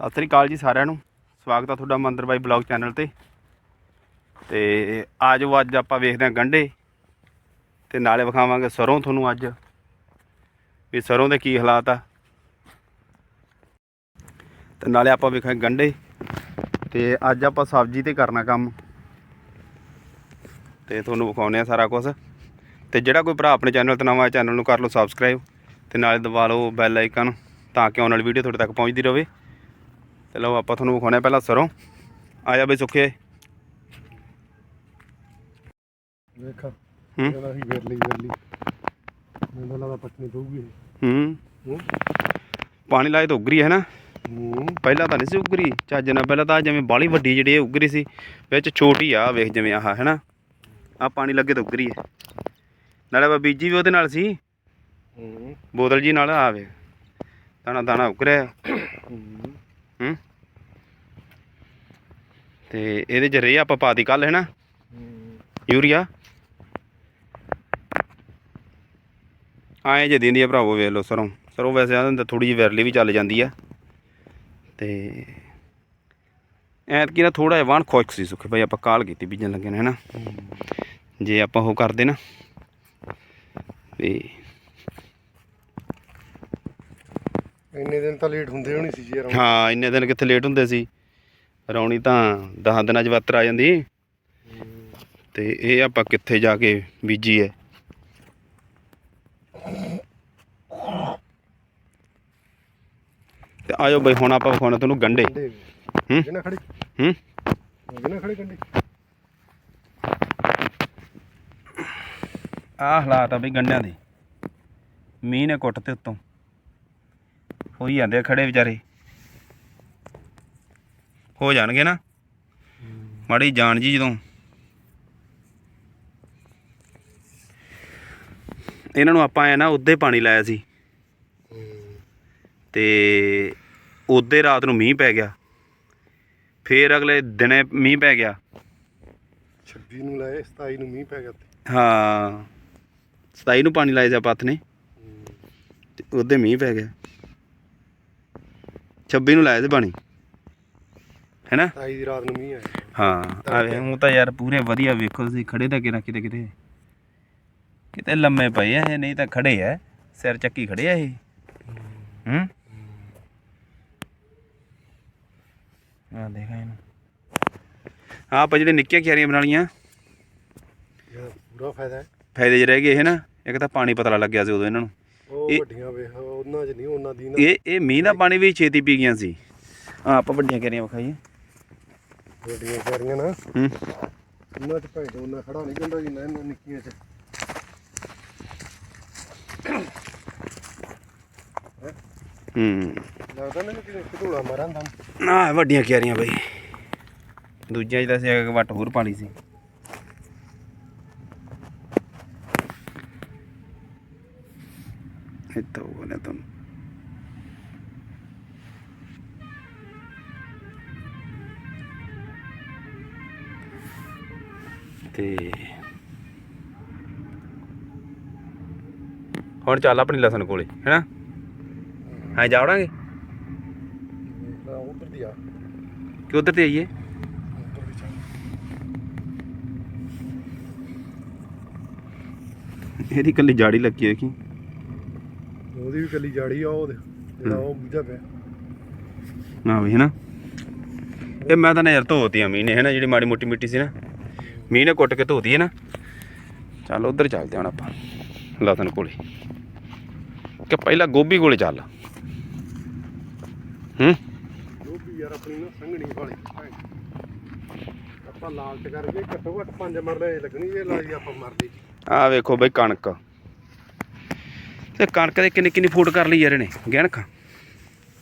ਸਤਿ ਸ੍ਰੀ ਅਕਾਲ ਜੀ ਸਾਰਿਆਂ ਨੂੰ। ਸਵਾਗਤ ਆ ਤੁਹਾਡਾ ਮੰਦਰ ਬਾਈ ਬਲੌਗ ਚੈਨਲ ਤੇ। ਤੇ ਆਜੋ ਅੱਜ ਆਪਾਂ ਵੇਖਦੇ ਹਾਂ ਗੰਢੇ। ਤੇ ਨਾਲੇ ਵਿਖਾਵਾਂਗੇ ਸਰੋਂ ਤੁਹਾਨੂੰ ਅੱਜ। ਵੀ ਸਰੋਂ ਦੇ ਕੀ ਹਾਲਾਤ ਆ। ਤੇ ਨਾਲੇ ਆਪਾਂ ਵੇਖਾਂਗੇ ਗੰਢੇ। ਤੇ ਅੱਜ ਆਪਾਂ ਸਬਜ਼ੀ ਤੇ ਕਰਨਾ ਕੰਮ। ਤੇ ਤੁਹਾਨੂੰ ਵਿਖਾਉਂਦੇ ਆ ਸਾਰਾ ਕੁਝ ਤੇ ਜਿਹੜਾ ਕੋਈ ਭਰਾ ਆਪਣੇ ਚੈਨਲ ਤੇ ਨਵਾਂ ਹੈ, ਚੈਨਲ ਨੂੰ ਕਰ ਲਓ ਸਬਸਕ੍ਰਾਈਬ। ਤੇ ਨਾਲੇ ਦਬਾ ਲਓ ਬੈਲ ਆਈਕਨ ਤਾਂ ਕਿ ਆਉਣ ਵਾਲੀ ਵੀਡੀਓ ਤੁਹਾਡੇ ਤੱਕ ਪਹੁੰਚਦੀ ਰਹੇ। ਤੇ ਲਓ ਆਪਾਂ ਤੁਹਾਨੂੰ ਵਿਖਾਉਣੇ ਪਹਿਲਾਂ ਸਰੋਂ। ਆ ਜਾ ਬਈ ਸੁੱਖੇ। ਵੇਖ। ਹੂੰ। ਕਹਿੰਦਾ ਸੀ ਵੇਰਲੀ ਵੇਰਲੀ ਮੈਨੂੰ ਲੱਗਦਾ ਪੱਟਣੀ ਪਊਗੀ ਇਹ। ਹੂੰ। ਹੂੰ। ਪਾਣੀ ਲਾਏ ਤਾਂ ਉਗਰੀ ਹੈ। ਨਾ ਪਹਿਲਾਂ ਤਾਂ ਨਹੀਂ ਸੀ ਉਗਰੀ। ਚੱਜ ਨਾਲ ਪਹਿਲਾਂ ਤਾਂ ਜਿਵੇਂ ਬਾਲੀ ਵੱਡੀ ਜਿਹੜੀ ਉਗਰੀ ਸੀ ਵਿੱਚ ਛੋਟੀ ਆ ਵੇਖ ਜਿਵੇਂ ਆਹ ਹੈ ਨਾ ਆ ਪਾਣੀ ਲੱਗੇ ਤਾਂ ਉਗਰੀ ਹੈ ਨਾਲੇ ਆਪਾਂ ਬੀਜੀ ਵੀ ਉਹਦੇ ਨਾਲ ਸੀ। ਬੋਤਲ ਜੀ ਨਾਲ ਆ ਵੇਖ। ਦਾਣਾ ਦਾਣਾ ਉਗਰਿਆ ਹੂੰ। ਤੇ ਇਹਦੇ ਚ ਰੇ ਆਪਾਂ ਪਾਤੀ ਕੱਲ ਹੈ ਨਾ ਯੂਰੀਆ। ਆਏ ਜੇ ਦਿੰਦੀ ਆ ਭਰਾਵੋ ਵੇਖ ਲਓ ਸਰੋਂ। ਸਰੋਂ ਵੈਸੇ ਆਂਦੇ ਥੋੜੀ ਜਿਹੀ ਵਿਰਲੀ ਵੀ ਚੱਲ ਜਾਂਦੀ ਆ। ਤੇ ਐਤਕੀ ਨਾ ਥੋੜਾ ਜਿਹਾ ਵਾਣ ਖੁਸ਼ਕ ਸੀ ਸੁੱਕੇ ਭਾਈ ਆਪਾਂ ਕਾਲ ਕੀਤੀ ਬੀਜਣ ਲੱਗੇ ਨੇ ਹਨਾ? ਜੇ ਆਪਾਂ ਉਹ ਕਰਦੇ ਨਾ ਵੀ ਇੰਨੇ ਦਿਨ ਤਾਂ ਲੇਟ ਹੁੰਦੇ ਹੋਣੀ ਸੀ ਜੀ ਯਾਰ ਹਾਂ ਇੰਨੇ ਦਿਨ ਕਿੱਥੇ ਲੇਟ ਹੁੰਦੇ ਸੀ। ਰੌਣੀ ਤਾਂ 10 ਦਿਨਾਂ 'ਚ ਵੱਤਰ ਆ ਜਾਂਦੀ। ਤੇ ਇਹ ਆਪਾਂ ਕਿੱਥੇ ਜਾ ਕੇ ਬੀਜੀ ਐ ਤੇ ਆਜੋ ਬਈ ਹੁਣ ਆਪਾਂ ਵਿਖਾਉਣਾ ਤੁਹਾਨੂੰ ਗੰਡੇ ਹੂੰ? ਜਿਹਨਾਂ ਖੜੇ। ਹੂੰ? ਜਿਹਨਾਂ ਖੜੇ ਕੰਡੇ ਆਹ ਹਾਲਾਤ ਆ ਬਈ ਗੰਡਿਆਂ ਦੇ। ਮੀਂਹ ਨੇ ਕੁੱਟ ਤੇ ਉੱਤੋਂ। ਹੋਈ ਜਾਂਦੇ ਆ ਖੜੇ ਵਿਚਾਰੇ। ਹੋ ਜਾਣਗੇ ਨਾ। ਮਾੜੀ ਜਾਣ ਜੀ ਜਦੋਂ। ਇਹਨਾਂ ਨੂੰ ਆਪਾਂ ਐ ਨਾ ਉੱਦੇ ਪਾਣੀ ਲਾਇਆ ਸੀ। ਤੇ ਉਹਦੇ ਰਾਤ ਨੂੰ ਮੀਂਹ ਪੈ ਗਿਆ। ਫੇਰ ਅਗਲੇ ਦਿਨੇ ਮੀਂਹ ਪੈ ਗਿਆ। 26 ਨੂੰ ਲਾਏ 27 ਨੂੰ ਮੀਂਹ ਪੈ ਗਿਆ ਤੇ ਹਾਂ। 27 ਨੂੰ ਪਾਣੀ ਲਾਇਆ ਸੀ ਆਪਾਂ ਹੱਥ ਨੇ। ਤੇ ਉਹਦੇ ਮੀਂਹ ਪੈ ਗਿਆ। 26 ਨੂੰ ਲਾਇਆ ਸੀ ਪਾਣੀ ਹੈਨਾ? 27 ਦੀ ਰਾਤ ਨੂੰ ਮੀਂਹ ਆਇਆ। ਹਾਂ ਆਵੇ ਉਹ ਤਾਂ ਯਾਰ ਪੂਰੇ ਵਧੀਆ ਵੇਖੋ ਤੁਸੀਂ ਖੜੇ ਤਾਂ ਕਿਤੇ ਕਿਤੇ ਕਿਤੇ। ਕਿਤੇ ਲੰਮੇ ਪਏ ਆ ਇਹ ਨਹੀਂ ਤਾਂ ਖੜੇ ਆ। ਸਿਰ ਚੱਕੀ ਖੜੇ ਆ ਇਹ। ਹੂੰ? ਆ ਦੇਖਾ ਇਹਨੂੰ। ਹਾਂ ਆਪਾਂ ਜਿਹੜੇ ਨਿੱਕੀਆਂ ਕਿਆਰੀਆਂ ਬਣਾ ਲੀਆਂ ਇਹਦਾ ਪੂਰਾ ਫਾਇਦਾ ਹੈ। ਫਾਇਦੇ 'ਚ ਰਹਿ ਗਏ ਇਹ ਨਾ ਇੱਕ ਤਾਂ ਪਾਣੀ ਪਤਲਾ ਲੱਗਿਆ ਸੀ ਉਦੋਂ ਇਹਨਾਂ ਨੂੰ। ਉਹ ਇਹ- ਵੱਡੀਆਂ ਵੇਖ ਉਹਨਾਂ 'ਚ ਨਹੀਂ ਉਹਨਾਂ ਦੀ ਨਾ। ਇਹ ਇਹ ਮੀਂਹ ਦਾ ਪਾਣੀ ਵੀ ਛੇਤੀ ਪੀ ਗਈਆਂ ਸੀ। ਆਪਾਂ ਵੱਡੀਆਂ ਕਿਆਰੀਆਂ ਵਿਖਾਈਏ? ਵੱਡੀਆਂ ਸਾਰੀਆਂ ਨਾ? ਹੂੰ। ਉਹਨਾਂ 'ਚ ਭਾਈ ਉਹਨਾਂ ਖੜਾ ਨਹੀਂ ਗੰਦਾ ਜਿੰਨਾ ਇਹਨਾਂ ਨਿੱਕੀਆਂ 'ਚ। ਹੂੰ। ਲੱਗਦਾ ਮੈਨੂੰ ਕਿ ਘਟੋਲਾ ਮਾਰਾਂ ਦਾ। ਆ ਵੱਡੀਆਂ ਕਿਆਰੀਆਂ ਬਈ। ਦੂਜਿਆਂ 'ਚ ਤਾਂ ਸੀ ਇੱਕ ਵੱਟ ਹੋਰ ਪਾਲੀ ਸੀ। ਇੱਥੇ ਨੇ ਤੇ ਹੁਣ ਚੱਲ ਆਪਣੀ ਲਸਣ ਕੋਲੇ ਹੈਨਾ? ਹਾਂ ਜਾਵੜਾਂਗੇ ਉਧਰ ਦੀ ਆ। ਕਿ ਉਧਰ ਤੇ ਆਈਏ। ਇਹਦੀ ਕੱਲੀ ਜਾੜੀ ਲੱਗੀ ਹੋਈ ਕੀ ਉਹਦੀ ਵੀ ਕੱਲੀ ਜਾੜੀ ਆ ਉਹ ਜਿਹੜਾ ਉਹ ਬੁੱਝਾ ਪਿਆ। ਨਾ ਵੀ ਹੈਨਾ? ਇਹ ਮੈਂ ਤਾਂ ਨਾ ਯਾਰ ਧੋਤੀ ਆ ਮੀਂਹ ਨੇ ਹੈਨਾ? ਜਿਹੜੀ ਮਾੜੀ ਮੋਟੀ ਮਿੱਟੀ ਸੀ ਨਾ ਮੀਂਹ ਨੇ ਕੁੱਟ ਕੇ ਧੋਤੀ ਹੈ ਨਾ। ਚੱਲ ਉਧਰ ਚੱਲਦੇ ਹੁਣ ਆਪਾਂ ਲਸਣ ਕੋਲੇ। ਕਿ ਪਹਿਲਾਂ ਗੋਭੀ ਕੋਲੇ ਚੱਲ। ਹੂੰ? ਵੀ ਯਾਰ ਆਪਣੀ ਨਾ ਸੰਘਣੀ ਵਾਲੀ ਆਪਾਂ ਲਾਲਚ ਕਰਕੇ ਘੱਟੋ ਘੱਟ ਪੰਜ ਮਰਲੇ ਲੱਗਣੀ ਜੇ ਲਾਈ ਆਪਾਂ ਮਰਦੇ ਆ ਵੇਖੋ ਬਈ ਕਣਕ। ਤੇ ਕਣਕ ਦੇ ਕਿੰਨੀ ਕਿੰਨੀ ਫੂਟ ਕਰ ਲਈ ਯਾਰ ਇਹਨੇ? ਗਿਣਕ?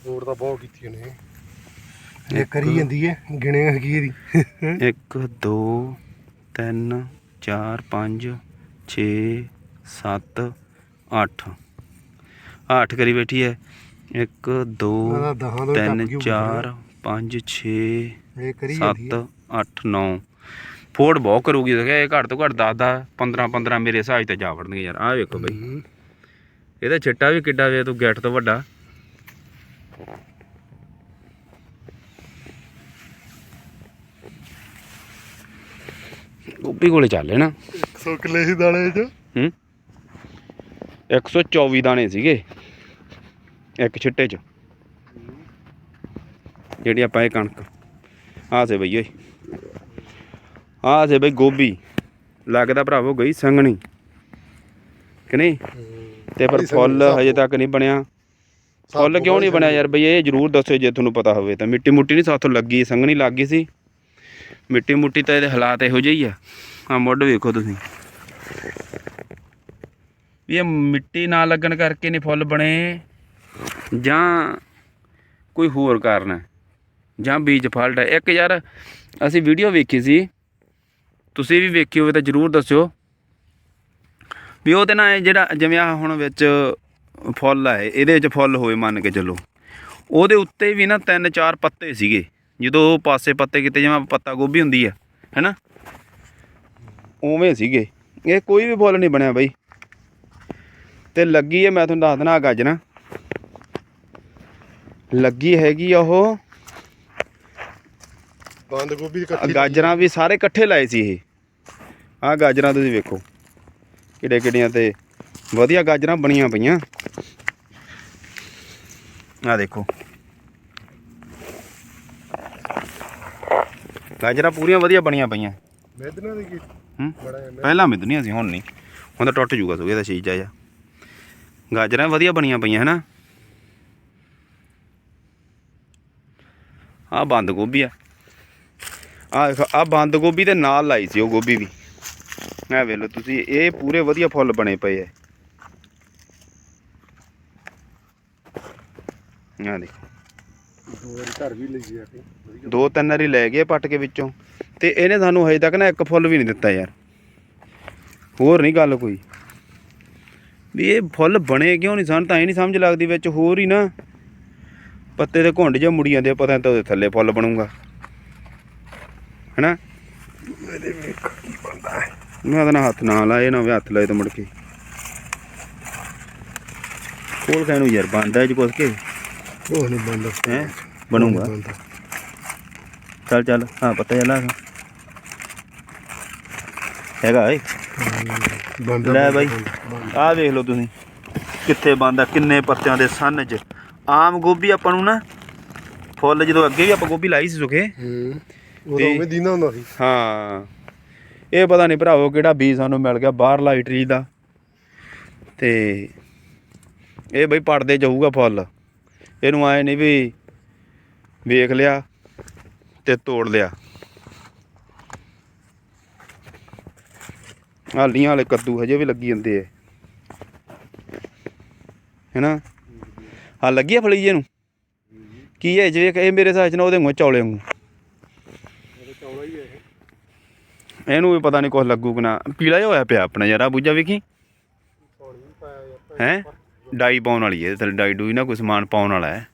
ਰੋਡ ਤਾਂ ਬਹੁਤ ਕੀਤੀ ਨੇ ਇਹ ਕਰੀ ਜਾਂਦੀ ਹੈ ਗਿਣੇ ਹੈਗੀ ਇਹਦੀ? 1 2 3 4 5 6 7 8 8 ਕਰੀ ਬੈਠੀ ਹੈ 1 2 ਉਹਦਾ ਦਹਾਂ ਤੋਂ 3 ਟੱਪ ਗਈ 4 5 6 ਇਹ ਕਰੀ ਜਾਂਦੀ 7 8 9 ਫੋੜ ਬਹੁਤ ਕਰੂਗੀ ਦੇਖਿਆ ਇਹ ਘੱਟ ਤੋਂ ਘੱਟ 10 10 15 15 ਮੇਰੇ ਹਿਸਾਬ ਤਾਂ ਜਾ ਵੜਨਗੇ ਯਾਰ। ਆਹ ਵੇਖੋ ਬਈ। ਇਹਦਾ ਛਿੱਟਾ ਵੀ ਕਿੱਡਾ ਵੇ ਤੂੰ ਗੈਟ ਤੋਂ ਵੱਡਾ। ਗੋਭੀ ਕੋਲੇ ਚੱਲ ਲੈਣਾ। 100 ਕਿੱਲੇ ਸੀ ਦਾਣੇ ਚ। ਹੂੰ? 124 ਦਾਣੇ ਸੀਗੇ ਇੱਕ ਛਿੱਟੇ ਚ। ਜਿਹੜੀ ਆਪਾਂ ਇਹ ਕਣਕ। ਆ ਸੇ ਬਈ ਓਏ। ਆ ਸੇ ਬਈ ਗੋਭੀ। ਲੱਗਦਾ ਭਰਾਵੋ ਗਈ ਸੰਗਣੀ ਕਿ ਨਹੀਂ? ਤੇ ਪਰ ਫੁੱਲ ਹਜੇ ਤੱਕ ਨਹੀਂ ਬਣਿਆ। ਫੁੱਲ ਕਿਉਂ ਨਹੀਂ ਬਣਿਆ ਯਾਰ ਬਈ ਇਹ ਜਰੂਰ ਦੱਸਿਓ ਜੇ ਤੁਹਾਨੂੰ ਪਤਾ ਹੋਵੇ ਤਾਂ। ਮਿੱਟੀ ਮੁੱਟੀ ਨਹੀਂ ਸਾਥੋਂ ਲੱਗੀ ਸੰਘਣੀ ਲੱਗ ਗਈ ਸੀ। ਮਿੱਟੀ ਮੁੱਟੀ ਤਾਂ ਇਹਦੇ ਹਾਲਾਤ ਇਹੋ ਜਿਹੇ ਹੀ ਆ। ਆ ਮੁੱਢ ਵੇਖੋ ਤੁਸੀਂ। ਵੀ ਇਹ ਮਿੱਟੀ ਨਾ ਲੱਗਣ ਕਰਕੇ ਨਹੀਂ ਫੁੱਲ ਬਣੇ ਜਾਂ ਕੋਈ ਹੋਰ ਕਾਰਨ ਹੈ ਜਾਂ ਬੀਜ ਫਾਲਟ ਹੈ। ਇੱਕ ਯਾਰ ਅਸੀਂ ਵੀਡੀਓ ਵੇਖੀ ਸੀ। ਤੁਸੀਂ ਵੀ ਵੇਖੀ ਹੋਵੇ ਤਾਂ ਜਰੂਰ ਦੱਸਿਓ। ਵੀ ਉਹਦੇ ਨਾਲ ਇਹ ਜਿਹੜਾ ਜਿਵੇਂ ਆ ਹੁਣ ਵਿੱਚ ਫੁੱਲ ਆ ਇਹ, ਇਹਦੇ ਵਿੱਚ ਫੁੱਲ ਹੋਏ ਮੰਨ ਕੇ ਚੱਲੋ। ਉਹਦੇ ਉੱਤੇ ਵੀ ਨਾ ਤਿੰਨ ਚਾਰ ਪੱਤੇ ਸੀਗੇ। ਜਦੋਂ ਉਹ ਪਾਸੇ ਪੱਤੇ ਕਿਤੇ ਜਿਵੇਂ ਪੱਤਾ ਗੋਭੀ ਹੁੰਦੀ ਆ ਹੈਨਾ? ਉਵੇਂ ਸੀਗੇ। ਇਹ ਕੋਈ ਵੀ ਫੁੱਲ ਨਹੀਂ ਬਣਿਆ ਬਾਈ। ਤੇ ਲੱਗੀ ਹੈ ਮੈਂ ਤੁਹਾਨੂੰ ਦੱਸ ਦਿੰਦਾ ਗਾਜਰਾਂ ਲੱਗੀ ਹੈਗੀ ਉਹ। ਬੰਦ ਗੋਭੀ ਕੱਟੀ ਗਾਜਰਾਂ ਵੀ ਸਾਰੇ ਇਕੱਠੇ ਲਾਏ ਸੀ ਇਹ। ਆਹ ਗਾਜਰਾਂ ਤੁਸੀਂ ਵੇਖੋ। ਕਿਹੜੇ ਕਿਹੜੀਆਂ ਤੇ ਵਧੀਆ ਗਾਜਰਾਂ ਬਣੀਆਂ ਪਈਆਂ। ਆਹ ਦੇਖੋ। ਗਾਜਰਾਂ ਪੂਰੀਆਂ ਵਧੀਆ ਬਣੀਆਂ ਪਈਆਂ। ਮੈਦਨਾ ਦੀ ਕੀ? ਪਹਿਲਾਂ ਮਿੱਧਨੀਆਂ ਸੀ ਹੁਣ ਨਹੀਂ। ਹੁਣ ਤਾਂ ਟੁੱਟ ਜੂਗਾ ਸੋਗੇ ਦਾ ਸ਼ੀਜਾ ਜਾ। ਗਾਜਰਾਂ ਵਧੀਆ ਬਣੀਆਂ ਪਈਆਂ ਹਨਾ? ਆਹ ਬੰਦ ਗੋਭੀ ਆ। ਆ ਆ ਬੰਦ ਗੋਭੀ ਦੇ ਨਾਲ ਲਾਈ ਸੀ ਉਹ ਗੋਭੀ ਵੀ। ਐ ਵੇਖ ਲਓ ਤੁਸੀਂ ਇਹ ਪੂਰੇ ਵਧੀਆ ਫੁੱਲ ਬਣੇ ਪਏ ਐ। ਆ ਦੇਖੋ। ਦੋ ਵਾਰੀ ਘਰ ਵੀ ਲਈ ਆ ਕੇ ਵਧੀਆ। ਦੋ ਤਿੰਨ ਵਾਰੀ ਲੈ ਗਏ ਪੱਟ ਕੇ ਵਿੱਚੋਂ ਤੇ ਇਹਨੇ ਸਾਨੂੰ ਹਜੇ ਤੱਕ ਨਾ ਇੱਕ ਫੁੱਲ ਵੀ ਨਹੀਂ ਦਿੱਤਾ ਯਾਰ। ਹੋਰ ਨਹੀਂ ਗੱਲ ਕੋਈ। ਵੀ ਇਹ ਫੁੱਲ ਬਣੇ ਕਿਉਂ ਨਹੀਂ ਸਾਨੂੰ ਤਾਂ ਇਹ ਨਹੀਂ ਸਮਝ ਲੱਗਦੀ ਵਿੱਚ ਹੋਰ ਹੀ ਨਾ। ਪੱਤੇ ਤੇ ਘੁੰਡ ਜਿਹਾ ਮੁੜੀ ਜਾਂਦੇ ਆ, ਪਤਾ ਤਾਂ ਉਹਦੇ ਥੱਲੇ ਫੁੱਲ ਬਣੂਗਾ। ਹੈਨਾ? ਇਹਦੇ ਵੇਖ ਕੀ ਬੰਦਾ ਹੈ। ਮੈਂ ਤਾਂ ਨਾ ਹੱਥ ਨਾ ਲਾਏ ਨਾ ਹੱਥ ਲਾਏ ਤਾਂ ਮੁੜ ਕੇ। ਕੋਲ ਕਹਿ ਨੂੰ ਯਾਰ ਬੰਦਾ ਜੀ ਕੁਛ ਕੇ। ਉਹ ਨਹੀਂ ਬੰਦਾ ਹੈ? ਬਣੂਗਾ। ਚੱਲ ਚੱਲ। ਹਾਂ ਪਤਾ ਚੱਲਾ ਹੈਗਾ ਏ ਬੰਦਾ ਲੈ ਬਾਈ। ਆਹ ਵੇਖ ਲਓ ਤੁਸੀਂ। ਕਿੱਥੇ ਬੰਦਾ ਕਿੰਨੇ ਪੱਤਿਆਂ ਦੇ ਸੰਨ 'ਚ। ਆਮ ਗੋਭੀ ਆਪਾਂ ਨੂੰ ਨਾ ਫੁੱਲ ਜਦੋਂ ਅੱਗੇ ਵੀ ਆਪਾਂ ਗੋਭੀ ਲਾਈ ਸੀ ਸੁਖੇ। ਹੂੰ ਉਹ ਤੇ- ਤਾਂ ਉਵੇਂ ਦੀਨਾ ਹੁੰਦਾ ਸੀ। ਹਾਂ। ਇਹ ਪਤਾ ਨਹੀਂ ਭਰਾਵੋ ਕਿਹੜਾ ਬੀਜ ਸਾਨੂੰ ਮਿਲ ਗਿਆ ਬਾਹਰ ਲਾਈਟ ਦਾ। ਤੇ ਇਹ ਬਈ ਪੜਦੇ ਜਾਊਗਾ ਫੁੱਲ। ਇਹਨੂੰ ਆਏ ਨਹੀਂ ਵੀ ਵੇਖ ਲਿਆ ਤੇ ਤੋੜ ਲਿਆ। ਹਾਲੀਆਂ ਵਾਲੇ ਕੱਦੂ ਹਜੇ ਵੀ ਲੱਗੀ ਜਾਂਦੇ ਐ ਹੈਨਾ? ਹਾਂ ਲੱਗੀ ਆ ਫਲੀ ਜੇ ਨੂੰ ਕੀ ਹੈ ਜਿਵੇਂ ਇਹ ਮੇਰੇ ਹਿਸਾਬ ਚ ਨਾ ਉਹਦੇ ਮੂੰਹ ਚੌਲੇ ਵਾਂਗੂ ਇਹ ਚੌੜਾ ਹੀ ਹੈ ਇਹ ਇਹਨੂੰ ਵੀ ਪਤਾ ਨਹੀਂ ਕੁਛ ਲੱਗੂ ਕਿ ਨਾ। ਪੀਲਾ ਜਿਹਾ ਹੋਇਆ ਪਿਆ ਆਪਣਾ ਯਾਰਾ ਬੂਝਾ ਵੇਖੀ? ਹੈ? ਡਾਈ ਪਾਉਣ ਵਾਲੀ ਹੈ ਥੱਲੇ ਡਾਈ ਡੂਈ ਨਾ ਕੋਈ ਸਮਾਨ ਪਾਉਣ ਵਾਲਾ ਹੈ।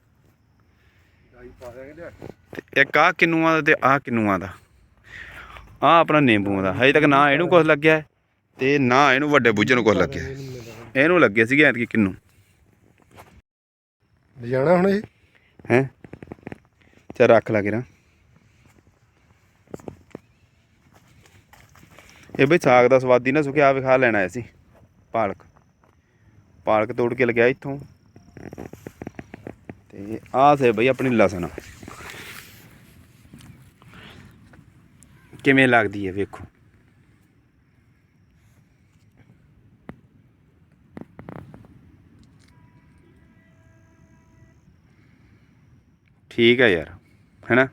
ਇੱਕ ਆ ਕਿੰਨੂਆਂ ਦਾ ਤੇ ਆ ਕਿੰਨੂਆਂ ਦਾ। ਆ ਆਪਣਾ ਨਿੰਬੂਆਂ ਦਾ। ਹਜੇ ਤੱਕ ਨਾ ਇਹਨੂੰ ਕੁਛ ਲੱਗਿਆ ਤੇ ਨਾ ਇਹਨੂੰ ਵੱਡੇ ਬੂਝੇ ਨੂੰ ਕੁਛ ਲੱਗਿਆ। ਇਹਨੂੰ ਲੱਗੇ ਸੀਗੇ ਐਤਕੀ ਕਿੰਨੂ? ਲਿਜਾਣਾ ਹੁਣ ਇਹ? ਹੈ? ਚਾ ਰੱਖ ਲਾ ਕਿਰਾ ਇਹ ਬਈ ਸਾਗ ਦਾ ਸਵਾਦੀ ਨਾ ਸੁਖਿਆ ਵਿਖਾ ਲੈਣਾ ਆਇਆ ਸੀ। ਪਾਲਕ। ਪਾਲਕ ਤੋੜ ਕੇ ਲਗਿਆ ਇੱਥੋਂ। ਤੇ ਆਹ ਸੇ ਬਈ ਆਪਣੀ ਲਸਣ। ਕਿਵੇਂ ਲੱਗਦੀ ਹੈ ਵੇਖੋ। ਠੀਕ ਹੈ ਯਾਰ ਹੈਨਾ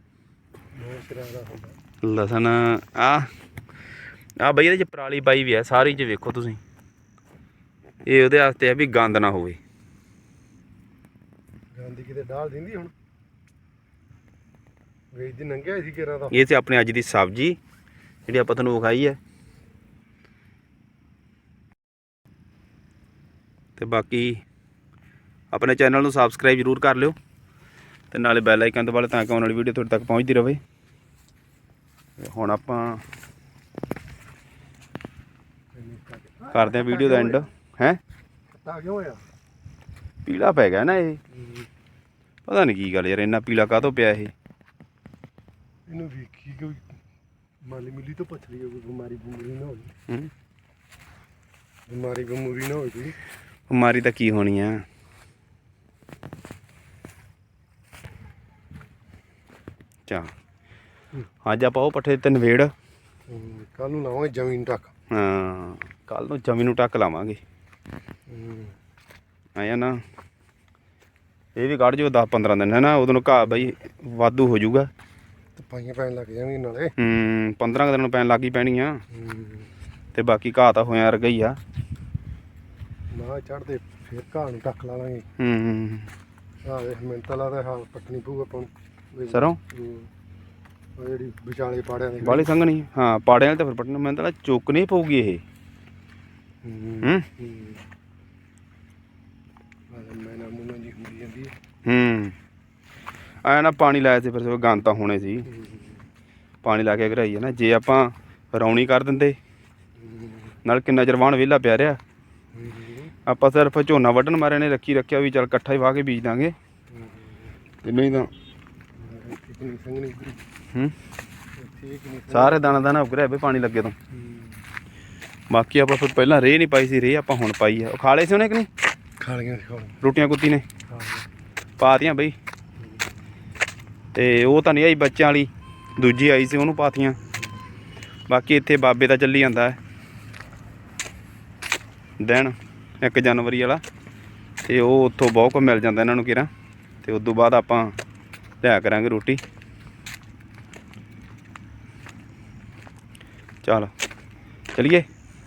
ਬਹੁਤ ਲਸਣ ਆ ਆ ਬਈ ਇਹਦੇ ਚ ਪਰਾਲੀ ਪਾਈ ਵੀ ਹੈ ਸਾਰੀ ਚ ਵੇਖੋ ਤੁਸੀਂ। ਇਹ ਉਹਦੇ ਵਾਸਤੇ ਹੈ ਵੀ ਗੰਦ ਨਾ ਹੋਵੇ। ਗਾਂਦੀ ਕਿਤੇ ਡਾਲ ਦਿੰਦੀ ਹੁਣ? ਵੇਚਦੀ ਨੰਗਿਆ ਸੀ ਕਿਰਾਂ ਦਾ। ਇਹ ਤੇ ਆਪਣੀ ਅੱਜ ਦੀ ਸਬਜ਼ੀ ਜਿਹੜੀ ਆਪਾਂ ਤੁਹਾਨੂੰ ਵਿਖਾਈ ਹੈ ਤੇ ਬਾਕੀ ਆਪਣੇ ਚੈਨਲ ਨੂੰ ਸਬਸਕ੍ਰਾਈਬ ਜ਼ਰੂਰ ਕਰ ਲਿਓ। ਤੇ ਨਾਲੇ ਬੈਲ ਆਈਕਨ ਦਬਾ ਲਿਓ ਤਾਂ ਕਿ ਆਉਣ ਵਾਲੀ ਵੀਡੀਓ ਤੁਹਾਡੇ ਤੱਕ ਪਹੁੰਚਦੀ ਰਹੇ। ਹੁਣ ਆਪਾਂ ਕਰਦੇ ਹਾਂ ਵੀਡੀਓ ਦਾ ਐਂਡ ਹੈ? ਕੱਟਾ ਕਿਉਂ ਹੋਇਆ? ਪੀਲਾ ਪੈ ਗਿਆ ਨਾ ਇਹ। ਪਤਾ ਨਹੀਂ ਕੀ ਗੱਲ ਯਾਰ ਇੰਨਾ ਪੀਲਾ ਕਾਹਤੋਂ ਪਿਆ ਇਹ? ਇਹਨੂੰ ਵੇਖੀ ਕੋਈ ਮਾਲੀ ਮਿਲੀ ਤੋਂ ਪੁੱਛ ਲਈ ਕੋਈ ਬਿਮਾਰੀ ਬਿਮਾਰੀ ਨਾ ਹੋਵੇ ਹੂੰ। ਬਿਮਾਰੀ ਬਿਮਾਰੀ ਨਾ ਹੋਵੇ ਕੋਈ। ਬਿਮਾਰੀ ਤਾਂ ਕੀ ਹੋਣੀ ਆ? ਚਾ। ਅੱਜ ਆਪਾਂ ਉਹ ਪੱਠੇ ਤੇ ਨਵੇੜ। ਕੱਲ ਨੂੰ ਲਾਵਾਂਗੇ ਜ਼ਮੀਨ ਤੱਕ। ਹਾਂ। ਕੱਲ ਨੂੰ ਜਮੀ ਨੂੰ ਟੱਕ ਲਾਵਾਂਗੇ। ਆਇਆ ਨਾ ਇਹ ਵੀ ਕੱਢ ਜੋ 10 15 ਦਿਨ ਹੈ ਨਾ ਉਦੋਂ ਨੂੰ ਘਾਹ ਬਈ ਵਾਧੂ ਹੋ ਜਾਊਗਾ ਤੇ ਪਾਈਆਂ ਪੈਣ ਲੱਗ ਜਾਣਗੇ ਨਾਲੇ। ਹੂੰ 15 ਕੁ ਦਿਨ ਨੂੰ ਪੈਣ ਲੱਗੀ ਪੈਣੀ ਆ ਤੇ ਬਾਕੀ ਘਾਹ ਤਾਂ ਹੋਇਆ ਰਗਾ ਹੀ ਆ। ਨਾ ਚੜਦੇ ਫਿਰ ਘਾਹ ਨੂੰ ਟੱਕ ਲਾ ਲਾਂਗੇ। ਹੂੰ ਆਹ ਦੇਖ ਮਿੰਟਾਂ ਲਾ ਤੇ ਹਾਲ ਪੱਟਣੀ ਪਊ ਆਪਾਂ ਸਰੋਂ? ਜਿਹੜੀ ਵਿਚਾਲੇ ਪਾੜਿਆਂ ਦੇ ਬਾਲੀ ਸੰਘਣੀ ਹਾਂ ਪਾੜਿਆਂ ਵਾਲੇ ਤਾਂ ਫਿਰ ਪਟਨ ਮੈਨੂੰ ਤਾਂ ਚੁੱਕਣੀ ਪਊਗੀ ਇਹ। ਹੂੰ ਆਇਆ ਨਾ ਪਾਣੀ ਲਾਇਆ ਸੀ ਫਿਰ ਸੋ ਗੰਦ ਤਾਂ ਹੋਣੇ ਸੀ। ਪਾਣੀ ਲਾ ਕੇ ਘਰਾਈ ਹੈ ਨਾ ਜੇ ਆਪਾਂ ਰੌਣੀ ਕਰ ਦਿੰਦੇ। ਨਾਲ ਕਿੰਨਾ ਵਾਹਣ ਵਿਹਲਾ ਪਿਆ ਰਿਹਾ। ਆਪਾਂ ਸਿਰਫ ਝੋਨਾ ਵੱਢਣ ਮਾਰੇ ਨੇ ਰੱਖੀ ਰੱਖਿਆ ਵੀ ਚੱਲ ਇਕੱਠਾ ਹੀ ਵਾਹ ਕੇ ਬੀਜ ਦਾਂਗੇ ਤੇ ਨਹੀਂ ਤਾਂ। ਹੂੰ ਸਾਰੇ ਦਾਣਾ ਦਾਣਾ ਉਗਰਿਆ ਵੇ ਪਾਣੀ ਲੱਗੇ ਤੋਂ। ਬਾਕੀ ਆਪਾਂ ਫਿਰ ਪਹਿਲਾਂ ਰੇਹ ਨਹੀਂ ਪਾਈ ਸੀ ਰੇਹ ਆਪਾਂ ਹੁਣ ਪਾਈ ਆ। ਖਾ ਲਏ ਸੀ ਉਹਨੇ ਕਿ ਨਹੀਂ? ਖਾ ਲਈਆਂ ਸੀ ਖਾ ਲਈਆਂ। ਰੋਟੀਆਂ ਕੁੱਤੀ ਨੇ। ਖਾ ਲਈਆਂ। ਪਾਤੀਆਂ ਬਈ। ਤੇ ਉਹ ਤਾਂ ਨਹੀਂ ਆਈ ਬੱਚਿਆਂ ਵਾਲੀ ਦੂਜੀ ਆਈ ਸੀ ਉਹਨੂੰ ਪਾਤੀਆਂ ਬਾਕੀ ਇੱਥੇ ਬਾਬੇ ਦਾ ਚੱਲੀ ਜਾਂਦਾ ਹੈ। ਦਿਨ 1 ਜਨਵਰੀ ਵਾਲਾ। ਤੇ ਉਹ ਉੱਥੋਂ ਬਹੁਤ ਕੁ ਮਿਲ ਜਾਂਦਾ ਇਹਨਾਂ ਨੂੰ ਕਿਰਾਂ। ਤੇ ਉਸ ਤੋਂ ਬਾਅਦ ਆਪਾਂ ਲਿਆ ਕਰਾਂਗੇ ਰੋਟੀ। ਚਲ ਚਲਿਏ।